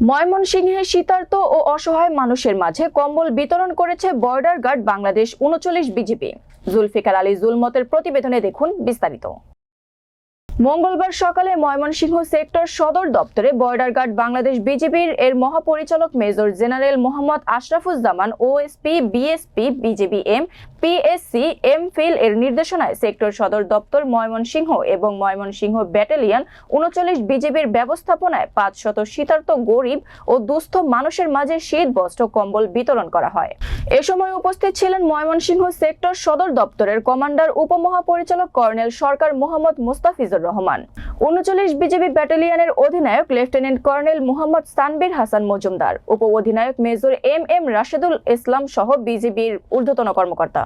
ময়মনসিংহে শীতার্ত ও অসহায় মানুষের মাঝে কম্বল বিতরণ করেছে বর্ডার গার্ড বাংলাদেশ উনচল্লিশ বিজিবি জুলফিকার আলী জুলমতের প্রতিবেদনে দেখুন বিস্তারিত। মঙ্গলবার সকালে ময়মনসিংহ সেক্টর সদর দপ্তরে বর্ডার গার্ড বাংলাদেশ বিজিবির এর মহাপরিচালক major general Mohammad Ashrafuzzaman OSP BSP BGB M PSC M Phil এর নির্দেশনায় সেক্টর সদর দপ্তর ময়মনসিংহ এবং ময়মনসিংহ ব্যাটালিয়ন উনচল্লিশ বিজিবির ব্যবস্থাপনায় পাঁচ শত শীতার্ত গরিব ও দুস্থ মানুষের মাঝে শীত বস্ত্র কম্বল বিতরণ করা হয়। এ সময় উপস্থিত ছিলেন ময়মনসিংহ সেক্টর সদর দপ্তরের কমান্ডার উপমহাপরিচালক কর্নেল সরকার মোহাম্মদ মুস্তাফিজুর রহমান। উনচল্লিশ বিজেপি ব্যাটালিয়নের অধিনায়ক লেফটেন্যান্ট কর্নেল মোহাম্মদ সানবির হাসান মজুমদার উপ অধিনায়ক major M M Rashedul Islam সহ বিজিবির ঊর্ধ্বতন কর্মকর্তা।